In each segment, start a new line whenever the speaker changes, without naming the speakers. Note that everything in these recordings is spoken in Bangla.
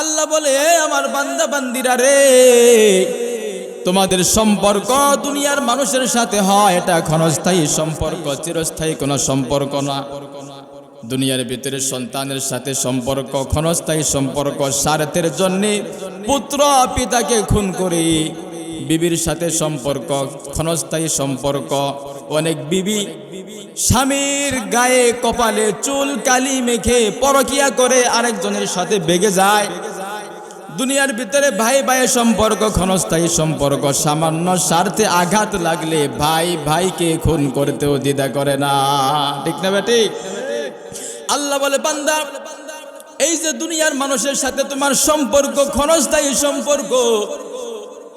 আল্লাহ বলে আমার বান্দা, বান্দিরা রে, তোমাদের সম্পর্ক দুনিয়ার মানুষের সাথে হয়, এটা ক্ষণস্থায়ী সম্পর্ক, চিরস্থায়ী কোনো সম্পর্ক না। দুনিয়ার ভিতরে সন্তানের সাথে সম্পর্ক, ক্ষণস্থায়ী সম্পর্ক, স্বার্থের জন্যে পুত্র, পিতাকে খুন করে। বিবির সাথে সম্পর্ক, ক্ষণস্থায়ী সম্পর্ক, অনেক বিবি স্বামীর গায়ে কপালে চুল, কালি মেখে পরকিয়া করে আরেকজনের সাথে বেগে যায়। দুনিয়ার ভিতরে ভাই ভাইয়ের সম্পর্ক, ক্ষণস্থায়ী সম্পর্ক, সামান্য স্বার্থে আঘাত লাগলে ভাই ভাইকে খুন করতেও দ্বিধা করে না। ঠিক না ঠিক আল্লাহ বলে, বান্দা, এই যে দুনিয়ার মানুষের সাথে তোমার সম্পর্ক, ক্ষণস্থায়ী সম্পর্ক,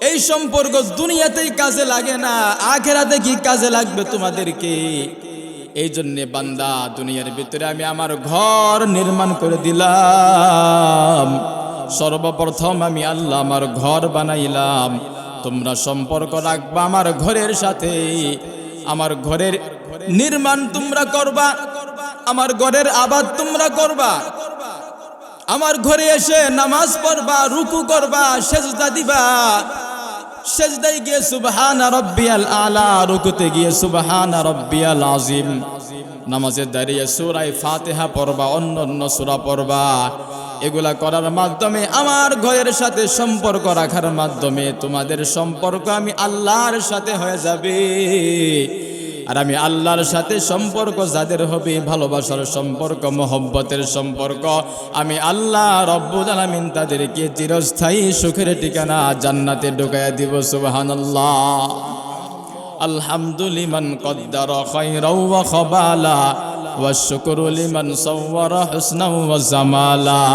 এই সম্পর্ক দুনিয়াতেই কাজে লাগে না, আখেরাতে কি কাজে লাগবে তোমাদেরকে? এই জন্যে বান্দা, দুনিয়ার ভিতরে আমি আমার ঘর নির্মাণ করে দিলাম। সর্বপ্রথম আমি আল্লাহ আমার ঘর বানাইলাম। তোমরা সম্পর্ক রাখবা আমার ঘরের সাথে। আমার ঘরের নির্মাণ তোমরা করবা। আমার ঘরের আবাদ তোমরা করবা। আমার ঘরে এসে নামাজ পড়বা, রুকু করবা, সেজদা দিবা। সেজদাই গিয়ে সুবহানা রব্বিয়াল আলা, রুকুতে গিয়ে সুবহানা রব্বিয়াল আজিম নামাজে দাঁড়িয়ে সুরাই ফাতেহা পড়বা অন্য অন্য সূরা পড়বা। এগুলা করার মাধ্যমে আমার ঘরের সাথে সম্পর্ক রাখার মাধ্যমে তোমাদের সম্পর্ক আমি আল্লাহর সাথে হয়ে যাবে। আর আমি আল্লাহর সাথে সম্পর্ক যাদের হবে ভালোবাসার সম্পর্ক মোহব্বতের সম্পর্ক আমি আল্লাহ রব্বুল আলামিন তাদেরকে চিরস্থায়ী সুখের ঠিকানা জান্নাতে ঢুকাইয়া দিব সুবহানাল্লাহ আলহামদুলিমান কদ্দার খায়রা ওয়া খাবালা والشكر لمن صور حسنا وزمالا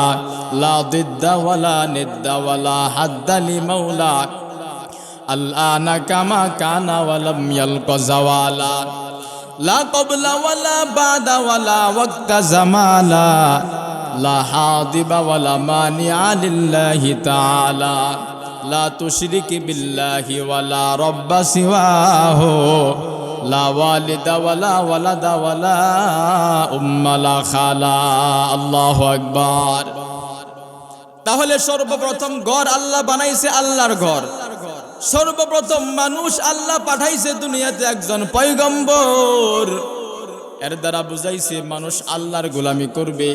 لا ضد ولا ند ولا حد لمولى الآن كما كان ولم يلق زوالا لا قبل ولا بعد ولا وقت زمالا لا حاضب ولا مانع لله تعالى لا تشرك بالله ولا رب سواه لا والد ولا ولد ولا أم لا خالا الله أكبر তাহলে সর্বপ্রথম ঘর আল্লাহ বানাইছে আল্লাহর ঘর সর্বপ্রথম মানুষ আল্লাহ পাঠাইছে দুনিয়াতে একজন পয়গম্বর। এর দ্বারা বুঝাইছে মানুষ আল্লাহর গোলামি করবে।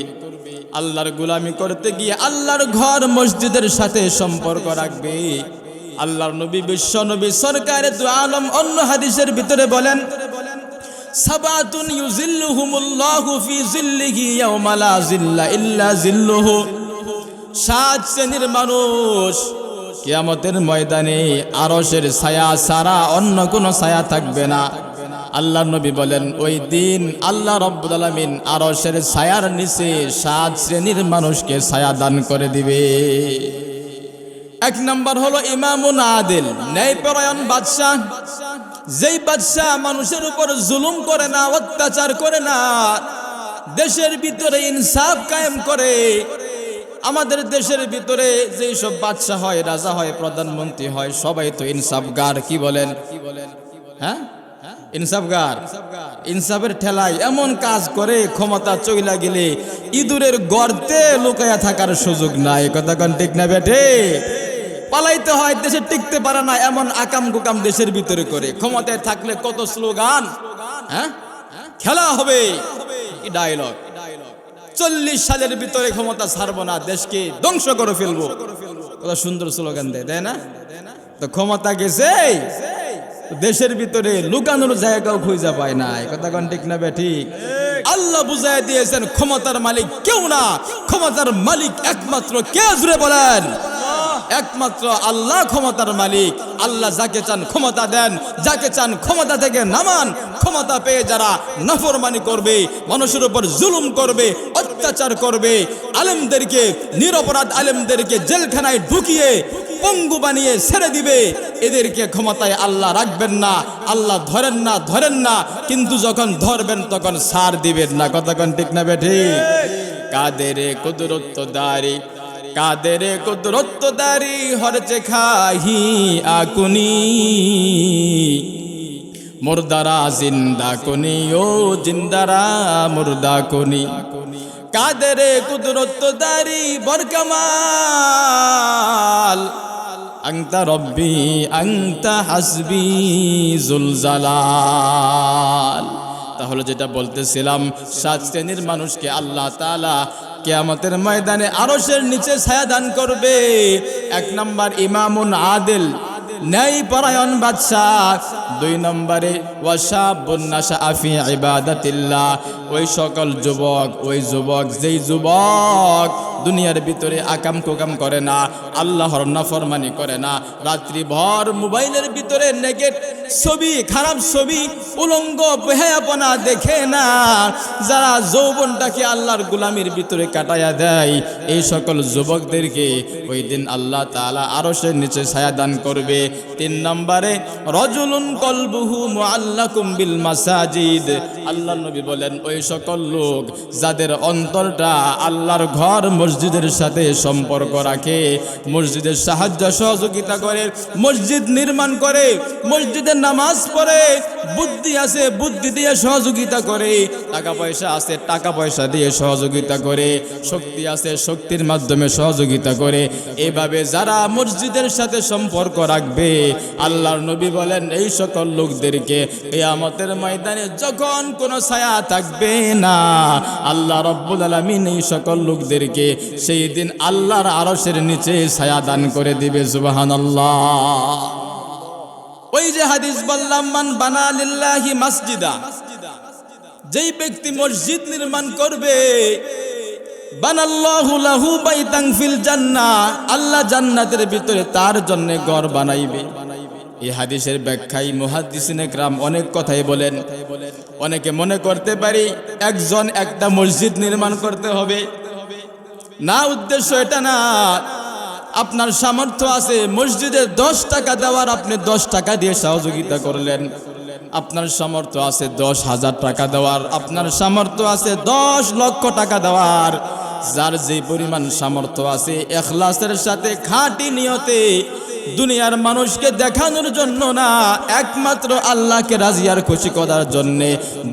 আল্লাহর গোলামি করতে গিয়ে আল্লাহর ঘর মসজিদের সাথে সম্পর্ক রাখবে। আল্লাহর নবী, বিশ্ব নবী সরকারের দু আলম, অন্য হাদিসের ভিতরে বলেন, সাবাতুন জিল্লা জিল্লুহু। সাত শ্রেণির মানুষ কিয়ামতের ময়দানে আরশের ছায়া সারা অন্য কোনো ছায়া থাকবে না। আল্লাহ নবী বলেন, ওই দিন আল্লাহ রব্বুল আলামিন আরশের ছায়ার নিচে সাত শ্রেণির মানুষকে ছায়া দান করে দিবে। এক নম্বর হলো ইমামুন আদিল, ন্যায়পরায়ণ বাদশাহ। যেই বাদশাহ মানুষের উপর জুলুম করে না, অত্যাচার করে না, দেশের ভিতরে ইনসাফ কায়েম করে আমাদের দেশের ভিতরে যেই সব বাদশাহ হয়, রাজা হয়, প্রধানমন্ত্রী হয়, সবাই তো ইনসাফগার, কি বলেন? হ্যাঁ? ইনসাফগার। ইনসাফের ঠেলায় এমন কাজ করে, ক্ষমতা চইলা গেলে ইঁদুরের গর্তে লুকায়া থাকার সুযোগ নাই। পালাইতে হয়, দেশে টিকতে পারে না, এমন আকাম কুকাম দেশের ভিতরে করে। ক্ষমতায় থাকলে কত স্লোগান? হ্যাঁ? খেলা হবে। ডায়লগ চল্লিশ সালের ভিতরে ক্ষমতা ছাড়বো না দেশকে ধ্বংস করে ফেলব। কত সুন্দর স্লোগান দেয় তাই না? তো ক্ষমতা গেছে দেশের ভিতরে লুকানোর জায়গাও খুঁজে পায় না কথা কন ঠিক না বে ঠিক? আল্লাহ বুঝাই দিয়েছেন ক্ষমতার মালিক কেউ না ক্ষমতার মালিক একমাত্র কে জুড়ে বলেন? একমাত্র আল্লাহ ক্ষমতার মালিক। আল্লাহ যাকে চান ক্ষমতা দেন যাকে চান ক্ষমতা থেকে নামান ক্ষমতা পেয়ে যারা নাফরমানি করবে মানুষের উপর জুলুম করবে অত্যাচার করবে। আলেমদেরকে, নিরপরাধ আলেমদেরকে জেলখানায় ঢুকিয়ে পঙ্গু বানিয়ে ছেড়ে দিবে। এদেরকে ক্ষমতায় আল্লাহ রাখবেন না, আল্লাহ ধরেন না ধরেন না। কিন্তু যখন ধরবেন, তখন সার দিবেন না। কতক্ষণ ঠিক না বেঠি? কাদের কুদরত্ব দারি, কাদের কুদরত্ব দারি হরচে খাহি আকুনি। মুর্দারা জিন্দা কুনি, ও জিন্দারা মুর্দা কুনি। কাদের কুদরত দারি বরকমাল? আংতা রব্বি, আংতা হাসবি জুলজালাল তাহলে যেটা বলতেছিলাম, সাত শ্রেণির মানুষকে আল্লাহ তালা কেয়ামতের ময়দানে আরসের নিচে ছায়া দান করবে। এক নম্বর ইমামুন আদিল। ন্যায় পরায়ণ বাদশা। দুই নম্বরে ওয়াসাবুন্নাসা আফি ইবাদাতিল্লাহ। ওই সকল যুবক, ওই যুবক, যেই যুবক দুনিয়ার ভিতরে আকাম কোকাম করে না, আল্লাহর নাফরমানি করে না রাত্রি ভর মোবাইলের ভিতরে নেগেট ছবি, খারাপ ছবি, উলঙ্গ বেহায়াপনা দেখে না। যারা যৌবনটাকে আল্লাহর গুলামির ভিতরে কাটায়া দেয়, এই সকল যুবকদেরকে ওই দিন আল্লাহ তাআলা আরও সে নিচে ছায়া দান করবে। তিন নম্বরে, রজুলুন কলবুহু মুআল্লাকুম বিল মাসাজিদ। আল্লাহ নবী বলেন, ওই সকল লোক যাদের অন্তরটা আল্লাহর ঘর মসজিদের সাথে সম্পর্ক রাখে, মসজিদের সাহায্য সহযোগিতা করে, মসজিদ নির্মাণ করে, মসজিদের নামাজ পড়ে, বুদ্ধি আছে, বুদ্ধি দিয়ে সহযোগিতা করে। টাকা পয়সা আছে, টাকা পয়সা দিয়ে সহযোগিতা করে। শক্তি আছে, শক্তির মাধ্যমে সহযোগিতা করে। এভাবে যারা মসজিদের সাথে সম্পর্ক রাখবে, আল্লাহর নবী বলেন, এই সকল লোকদেরকে আমাদের ময়দানে যখন কোনো ছায়া থাকবে না, আল্লাহ রব্বুল আলমিন এই সকল লোকদেরকে সেই দিন আল্লাহর আরসের নিচে ছায়া দান করে দিবে সুবাহান ওই যে হাদিস বললাম, মান বানা লিল্লাহি মাসজিদা। যেই ব্যক্তি মসজিদ নির্মাণ করবে, বানাল্লাহু লাহু বাইতাং ফিল জান্নাহ আল্লাহ জান্নাতের ভিতরে তার জন্য ঘর বানাইবে। এই হাদিসের ব্যাখ্যায় মুহাদ্দিসিনে গ্রাম অনেক কথাই বলেন। অনেকে মনে করতে পারি, একজন একটা মসজিদ নির্মাণ করতে হবে। না উদ্দেশ্য এটা না আপনার সামর্থ্য আছে, মসজিদে দশ টাকা দেওয়ার আপনি দশ টাকা দিয়ে সহযোগিতা করলেন। আপনার সামর্থ্য আছে দশ হাজার টাকা দেওয়ার, আপনার সামর্থ্য আছে দশ লক্ষ টাকা দেওয়ার। যার যে পরিমাণ সামর্থ্য আছে, এখলাসের সাথে খাঁটি নিয়তে দুনিয়ার মানুষকে দেখানোর জন্য না, একমাত্র আল্লাহকে রাজিয়ার খুশি করার জন্যে।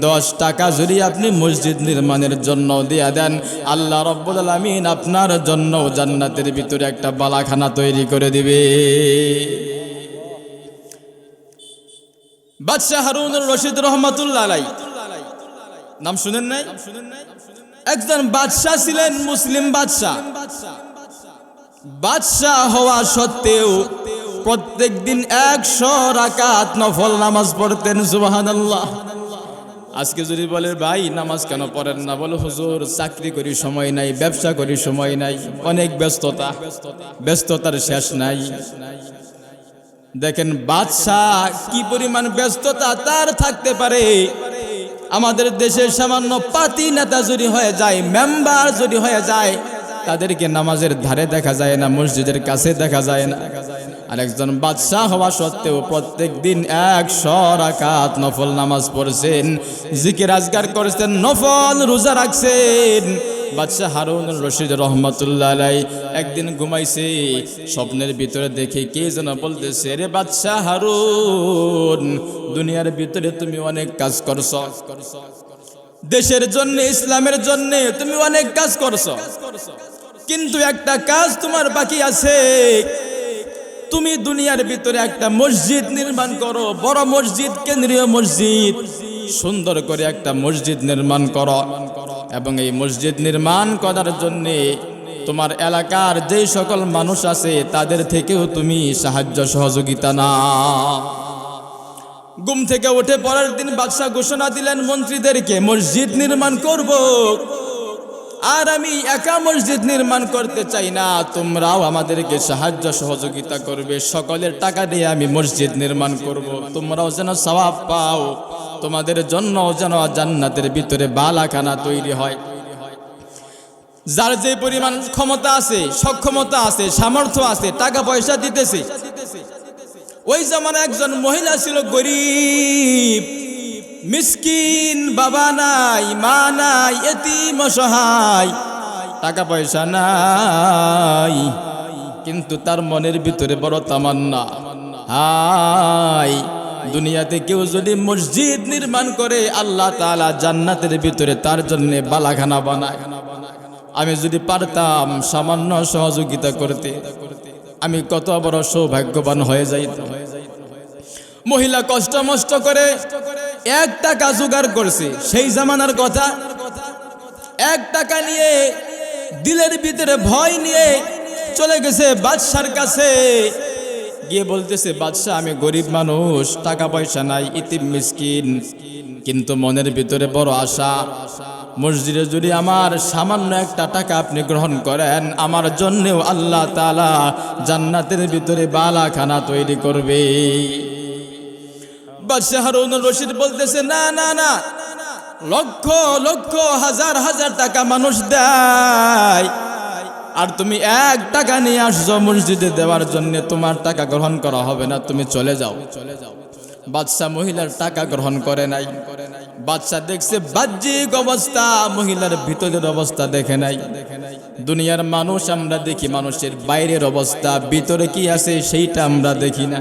দশ টাকা যদি আপনি মসজিদ নির্মাণের জন্য দিয়া দেন, আল্লাহ রব্বুল আলমিন আপনার জন্য জান্নাতের ভিতরে একটা বালাখানা তৈরি করে দিবে। বাদশাহ হারুনুর রশিদ রহমাতুল্লাহ আলাই নাম শুনেন নাই? একজন বাদশাহ ছিলেন মুসলিম বাদশাহ। বাদশাহ হওয়া সত্ত্বেও প্রত্যেক দিন একশো রাকাত নফল নামাজ পড়তেন সুবাহান আজকে যদি বলে, ভাই, নামাজ কেন পড়েন না? বলে, হুজুর, চাকরি করি সময় নাই, ব্যবসা করি সময় নাই, অনেক ব্যস্ততা, ব্যস্ততার শেষ নাই। দেখেন বাদশাহ কি পরিমাণ ব্যস্ততা তার থাকতে পারে? আমাদের দেশের সামান্য পাতি নেতা যদি হয়ে যায়, মেম্বার যদি হয়ে যায় তাদেরকে নামাজের ধারে দেখা যায় না, মসজিদের কাছে দেখা যায় না। আর একজন বাদশাহ হওয়া সত্ত্বেও প্রত্যেক দিন একশো রাকাত নফল নামাজ পড়ছেন, জিকির আজগার করেছেন, নফল রোজা রাখছেন। বাদশাহ হারুন রশিদ রহমতুল্লাহ একদিন ঘুমাইছে, স্বপ্নের ভিতরে দেখে কে যেন বলতেছে, রে বাদশাহ হারুন, দুনিয়ার ভিতরে তুমি অনেক কাজ করছ। দেশের জন্য, ইসলামের জন্য তুমি অনেক কাজ করছ। কিন্তু একটা কাজ তোমার বাকি আছে। তুমি দুনিয়ার ভিতরে একটা মসজিদ নির্মাণ করো, বড় মসজিদ, কেন্দ্রীয় মসজিদ। সুন্দর করে একটা মসজিদ নির্মাণ করো। এবং এই মসজিদ নির্মাণ করার জন্যে তোমার এলাকার যেই সকল মানুষ আছে, তাদের থেকেও তুমি সাহায্য, সহযোগিতা না ঘুম থেকে উঠে পরের দিন বাদশাহ ঘোষণা দিলেন, মন্ত্রীদেরকে মসজিদ নির্মাণ করব। আর আমি একা মসজিদ নির্মাণ করতে চাই না, তোমরাও আমাদেরকে সাহায্য সহযোগিতা করবে। সকলের টাকা দিয়ে আমি মসজিদ নির্মাণ করব। তোমরাও যেন সবাব পাও। তোমাদের জন্য যেন জান্নাতের ভিতরে বালাখানা তৈরি হয়। যার যে পরিমাণ ক্ষমতা আছে, সক্ষমতা আছে, সামর্থ্য আছে, টাকা পয়সা দিতেছে, ওই জামানা একজন মহিলা ছিল গরিব। মিসকিন বাবা নাই, মা নাই, এতিম অসহায়। টাকা পয়সা নাই, কিন্তু তার মনের ভিতরে বড় তামান্না। হাই দুনিয়াতে কেউ যদি মসজিদ নির্মাণ করে, আল্লাহ তাআলা জান্নাতের ভিতরে তার জন্য বালাখানা বানায়। আমি যদি পারতাম সামান্য সহযোগিতা করতে, আমি কত বড় সৌভাগ্যবান হয়ে যাই মহিলা কষ্ট মষ্ট করে এক টাকা জোগাড় করছে, সেই জামানার কথা। এক টাকা নিয়ে দিলের ভিতরে ভয় নিয়ে চলে গেছে বাদশার কাছে। গিয়ে বলতেছে, বাদশাহ, আমি গরিব মানুষ টাকা পয়সা নাই, ইতিম মিসকিন। কিন্তু মনের ভিতরে বড় আশা, মসজিদে যদি আমার সামান্য একটা টাকা আপনি গ্রহণ করেন, আমার জন্যেও আল্লাহ তালা জান্নাতের ভিতরে বালাখানা তৈরি করবে। বাদশাহ হারুন রশিদ বলতেছে, না না না, লক্ষ লক্ষ, হাজার হাজার টাকা মানুষ দেয়। আর তুমি এক টাকা নিয়ে আসছো মসজিদে দেওয়ার জন্য, তোমার টাকা গ্রহণ করা হবে না, তুমি চলে যাও চলে যাও। বাদশাহ মহিলার টাকা গ্রহণ করে নাই। বাদশাহ দেখছে বাহ্যিক অবস্থা, মহিলার ভিতরের অবস্থা দেখে নাই। দুনিয়ার মানুষ আমরা দেখি, মানুষের বাইরের অবস্থা, ভিতরে কি আছে সেইটা আমরা দেখি না।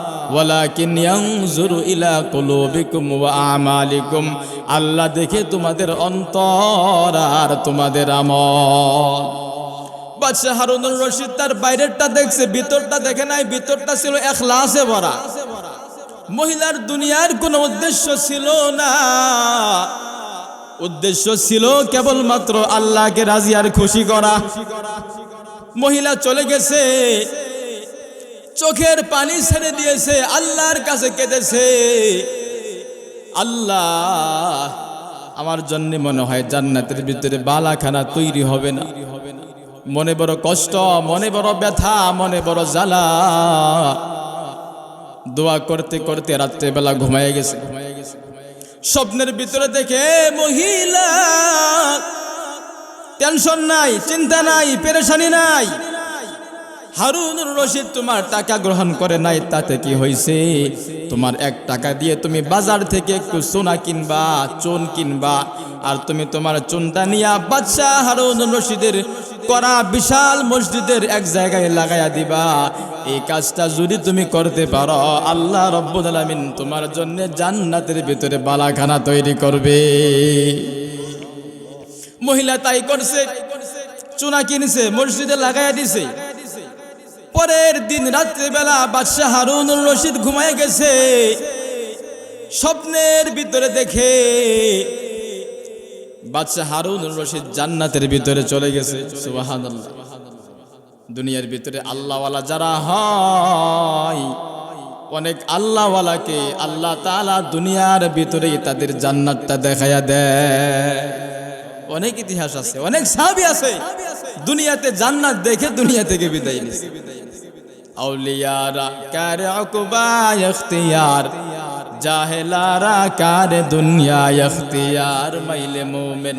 ওয়ালাকিন ইয়ানজুরু ইলা কুলুবিকুম ওয়া আমালিকুম। আল্লাহ দেখে তোমাদের অন্তর আর তোমাদের আমল। বাদশাহ হারুনুর রশিদ তার বাইরেরটা দেখছে, ভিতরটা দেখে নাই, ভিতরটা ছিল এখলাসে ভরা। মহিলার দুনিয়ার কোনো উদ্দেশ্য ছিল না। উদ্দেশ্য ছিল কেবলমাত্র আল্লাহকে রাজি আর খুশি করা। মহিলা চলে গেছে। চোখের পানি ছেড়ে দিয়েছে, আল্লাহর কাছে কেঁদেছে। আল্লাহ, আমার জন্য মনে হয় জান্নাতের ভিতরে বালাখানা তৈরি হবে না। মনে বড় কষ্ট, মনে বড় ব্যথা, মনে বড় জ্বালা। দোয়া করতে করতে রাত্রেবেলা ঘুমায় গেছে। স্বপ্নের ভিতরে দেখে মহিলা, টেনশন নাই, চিন্তা নাই, পেরেশানি নাই। হারুনুর রশিদ তোমার টাকা গ্রহণ করে নাই, তাতে কি হয়েছে তোমার এক টাকা দিয়ে তুমি বাজার থেকে একটু সোনা কিনবা, চুন কিনবা, আর তুমি তোমার চুনটা নিয়া বাদশাহ হারুনুর রশিদের করা বিশাল মসজিদের এক জায়গায় লাগাইয়া দিবা। এই কাজটা যদি তুমি করতে পারো, আল্লাহ রব্বুল আলামিন তোমার জন্য জান্নাতের ভিতরে বালাখানা তৈরি করবে। মহিলা তাই করছে, চুনা কিনছে, মসজিদে লাগাইয়া দিছে। পরের দিন রাত্রিবেলা বাদশাহ হারুনুর রশিদ ঘুমায় গেছে। স্বপ্নের ভিতরে দেখে বাদশাহ হারুনুর রশিদ জান্নাতের ভিতরে চলে গেছে। দুনিয়ার ভিতরে আল্লাহওয়ালা যারা হয়, অনেক আল্লাহওয়ালাকে আল্লাহ তালা দুনিয়ার ভিতরেই তাদের জান্নাতটা দেখাইয়া দেয়। অনেক ইতিহাস আছে, অনেক সাহাবী আছে। দুনিয়াতে জান্নাত দেখে দুনিয়া থেকে বিদায় নিছে। আউলিয়ারা, কারে অকুবা ইখতিয়ার? জাহেলারা কারে দুনিয়া ইখতিয়ার? মাইলে মোমেন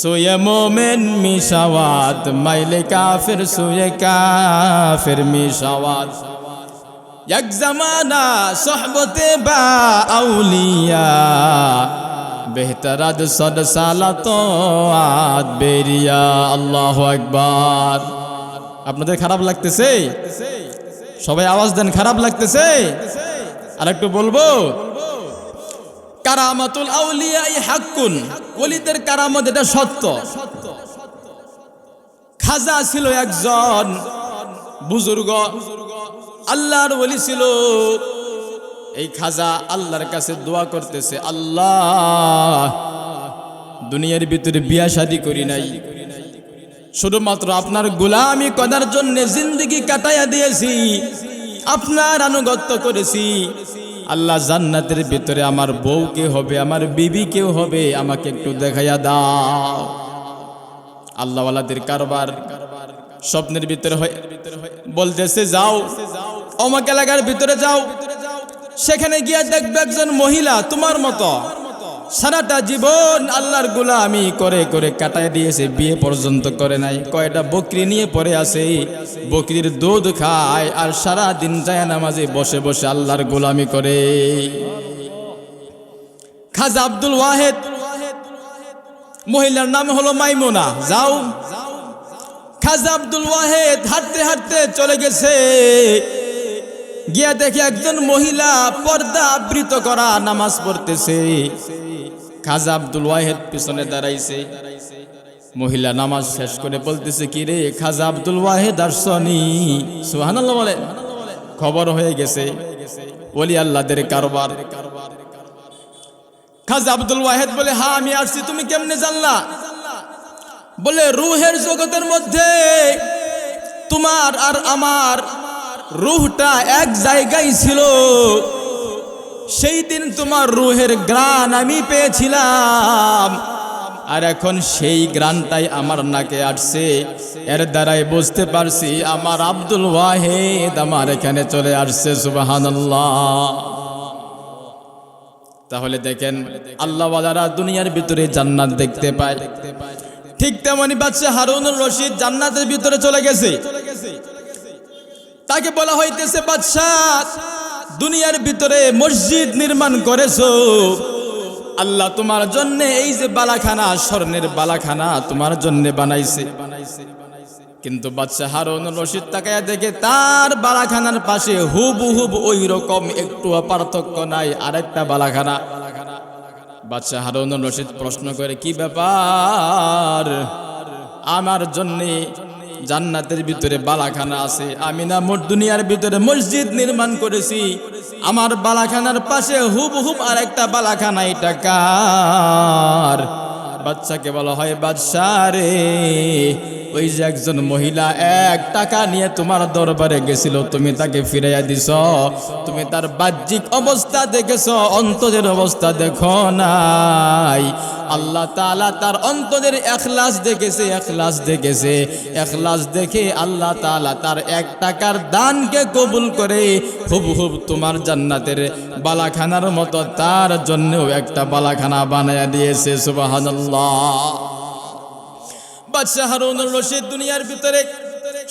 সোয়ে মোমেন মিশাওয়াত, মাইলে কাফির সোয়ে কাফির মিশাওয়াত। এক জমানা সোহবতে বা আউলিয়া, বেহতরাদ সদ সালা তো আদ বেরিয়া আল্লাহ একবার আপনাদের খারাপ লাগতেছে? সবাই আওয়াজ দেন, খারাপ লাগতেছে? আর একটু বলব? কারামাতুল আউলিয়া হাক্কুন। ওলিদের কারামত, এটা সত্য। খাজা ছিল একজন বুজুর্গ, আল্লাহর ওলি ছিল। এই খাজা আল্লাহর কাছে দোয়া করতেছে, আল্লাহ, দুনিয়ার ভিতরে বিয়া শাদি করি নাই। শুধুমাত্র আপনার গোলামি করার জন্য জিন্দগি কাটাইয়া দিয়েছি। আপনার আনুগত্য করেছি। আল্লাহ জান্নাতের ভিতরে আমার বউ কে হবে, আমার বিবি কেউ হবে, আমাকে একটু দেখাইয়া দাও। আল্লাহওয়ালাদের কারবার স্বপ্নের ভিতরে হয়, বলতেছে, যাও, অমক এলাকার ভিতরে যাও। সেখানে গিয়ে দেখবে একজন মহিলা তোমার মতো। সারাটা জীবন আল্লাহর গোলামি করে করে কাটায় দিয়েছে, বিয়ে পর্যন্ত করে নাই। কয়টা বকরি নিয়ে পড়ে আছে, বকরির দুধ খায় আর সারা দিন যায় নামাজে বসে বসে আল্লাহর গোলামি করে। খাজা আব্দুল ওয়াহেদ, মহিলার নাম হলো মাইমোনা। যাও। খাজা আব্দুল ওয়াহেদ হাঁটতে হাঁটতে চলে গেছে। গিয়া দেখে একজন মহিলা পর্দা আবৃত করা নামাজ পড়তেছে। খাজা আব্দুল ওয়াহেদ পিছনে দাঁড়াইছে। মহিলা নামাজ শেষ করে বলতেছে, কি রে খাজা আব্দুল ওয়াহেদ আর সনি সুহানাল্লাহ বলে। খবর হয়ে গেছে বলি আল্লাহদের কারবার। খাজা আব্দুল ওয়াহেদ বলে হ্যাঁ আমি আসছি, তুমি কেমনে জানলা? বলে, রুহের জগতের মধ্যে তোমার আর আমার রুহটা এক জায়গায় ছিল। সেই দিন তোমার রুহের গ্রান আমি পেয়েছিলাম। আর এখন সেই গ্রানটাই আমার নাকে আসছে। এর দ্বারাই বুঝতে পারছি আমার আব্দুল ওয়াহেদ আমার এখানে চলে আসছে সুবাহান্লাহ তাহলে দেখেন, আল্লাহওয়ালারা দুনিয়ার ভিতরে জান্নাত দেখতে পায়। ঠিক তেমনি বাচ্চা হারুনুর রশিদ জান্নাতের ভিতরে চলে গেছে। তাকে বলা হইতেছে বাদশাহ দুনিয়ার ভিতরে মসজিদ নির্মাণ করেছ। আল্লাহ তোমার জন্য এই যে বালাখানা, স্বর্ণের বালাখানা তোমার জন্য বানাইছে। কিন্তু বাচ্চা হারুন রশিদ তাকায়া দেখে তার বালাখানার পাশে হুব হুব ওই রকম একটু পার্থক্য নাই, আরেকটা বালাখানা। বাচ্চা হারুন রশিদ প্রশ্ন করে, কি ব্যাপার? আমার জন্যে জান্নাতের ভিতরে বালাখানা আছে। আমি না মোট দুনিয়ার ভিতরে মসজিদ নির্মাণ করেছি। আমার বালাখানার পাশে হুব হুব আর একটা বালাখানা, এটা কার? বাচ্চাকে বলা হয় বাদশাহ রে। ওই যে একজন মহিলা এক টাকা নিয়ে তোমার দরবারে গেছিল, তুমি তাকে ফিরাইয়া দিছ। তুমি তার বাহ্যিক অবস্থা দেখেছ, অন্তরের অবস্থা দেখো নাই। আল্লাহ তাআলা তার অন্তরের এখলাস দেখেছে এখলাস দেখেছে। এখলাস দেখে আল্লাহ তাআলা তার এক টাকার দানকে কবুল করে হুব হুব তোমার জান্নাতের বালাখানার মতো তার জন্যও একটা বালাখানা বানায়া দিয়েছে, সুবহানাল্লাহ। বাদশাহ হারুনুর রশিদ দুনিয়ার ভিতরে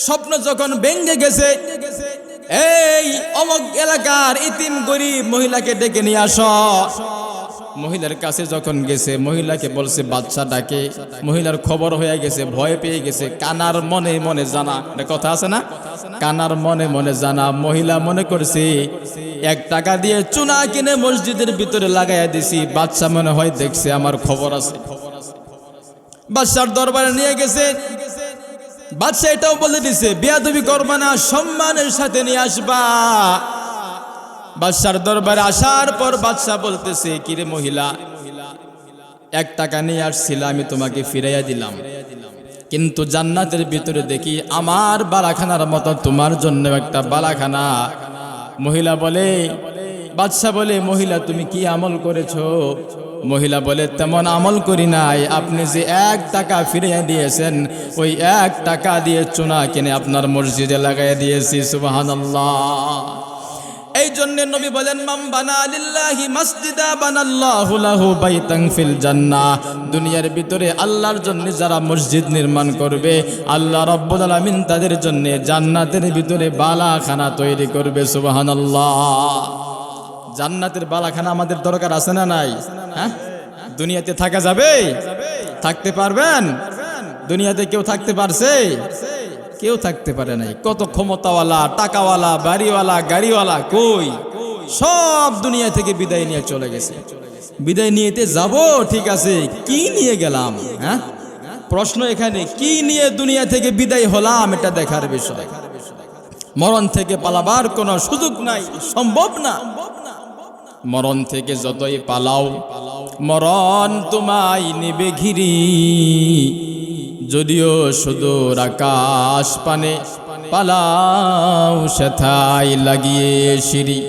স্বপ্ন যখন ভেঙ্গে গেছে, এই অমক এলাকার ইতিম গরিব মহিলাকে ডেকে নিয়ে আস। মহিলার কাছে যখন গেছে, মহিলাকে বলছে, বাচ্চা ডাকে। মহিলার খবর হয়ে গেছে, ভয় পেয়ে গেছে। কানার মনে মনে জানা কথা আছে না? কানার মনে মনে জানা, মহিলা মনে করছে, এক টাকা দিয়ে চুনা কিনে মসজিদের ভিতরে লাগাইয়া দিছি। বাচ্চা মনে হয় দেখছে আমার খবর আছে। বাচ্চার দরবারে নিয়ে গেছে। বাচ্চা এটাও বলে দিছে, বিয়াদবি করবা না, সম্মানের সাথে নিয়ে আসবা। বাদশার দরবারে আসার পর বাদশাহ বলতেছে কিরে মহিলা? এক টাকা নিয়ে আসছিল, আমি তোমাকে ফিরাইয়া দিলাম। কিন্তু জান্নাতের ভিতরে দেখি আমার বালাখানার মতো তোমার জন্য একটা বালাখানা। মহিলা বলে, বাদশাহ বলে, মহিলা, তুমি কি আমল করেছ? মহিলা বলে, তেমন আমল করি নাই। আপনি যে এক টাকা ফিরিয়ে দিয়েছেন, ওই এক টাকা দিয়ে চুনা কিনে আপনার মসজিদে লাগাই দিয়েছি, সুবহানাল্লাহ। এই জন্য নবী বলেন মাম বানা লিল্লাহি মাসজিদা বানাল্লাহু লাহু বাইতান ফিল জান্নাহ। দুনিয়ার ভিতরে আল্লাহর জন্য যারা মসজিদ নির্মাণ করবে, আল্লাহ রাব্বুল আলামিন তাদের জন্য জান্নাতের ভিতরে বালাখানা তৈরি করবে, সুবহানাল্লাহ। জান্নাতের বালাখানা আমাদের দরকার আছে না নাই? হ্যাঁ? দুনিয়াতে থাকা যাবে? থাকতে পারবেন? দুনিয়াতে কেউ থাকতে পারছে? কেউ থাকতে পারে নাই। কত ক্ষমতাওয়ালা, টাকাওয়ালা, বাড়িওয়ালা, গাড়িওয়ালা, কই? সব দুনিয়া থেকে বিদায় নিয়ে চলে গেছে। বিদায় নিয়েতে যাব, ঠিক আছে, কি নিয়ে গেলাম হ্যাঁ? প্রশ্ন এখানে, কি নিয়ে দুনিয়া থেকে বিদায় হলাম, এটা দেখার বিষয়। মরণ থেকে পালাবার কোনো সুযোগ নাই, সম্ভব না। মরণ থেকে যতই পালাও, মরণ তোমায় নেবে ঘিরি। যদিও সুদূর আকাশ পানে পালাও সেথাই লাগিয়ে সিঁড়ি।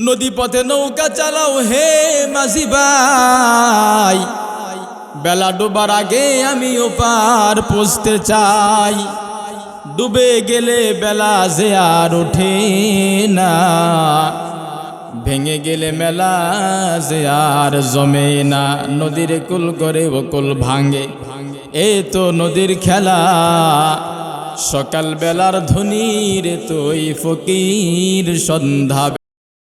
নদী পথে নৌকা চালাও, হে মাঝি ভাই। বেলা ডোবার আগে আমি ওপার পৌঁছতে চাই। ডুবে গেলে বেলা যে আর ওঠে না। ভেঙে গেলে মেলা যে আর জমে না। নদীর কুল করে ও কুল ভাঙে। এই তো নদীর খেলা সকাল বেলার ধনির তুই ফকির সন্ধ্যা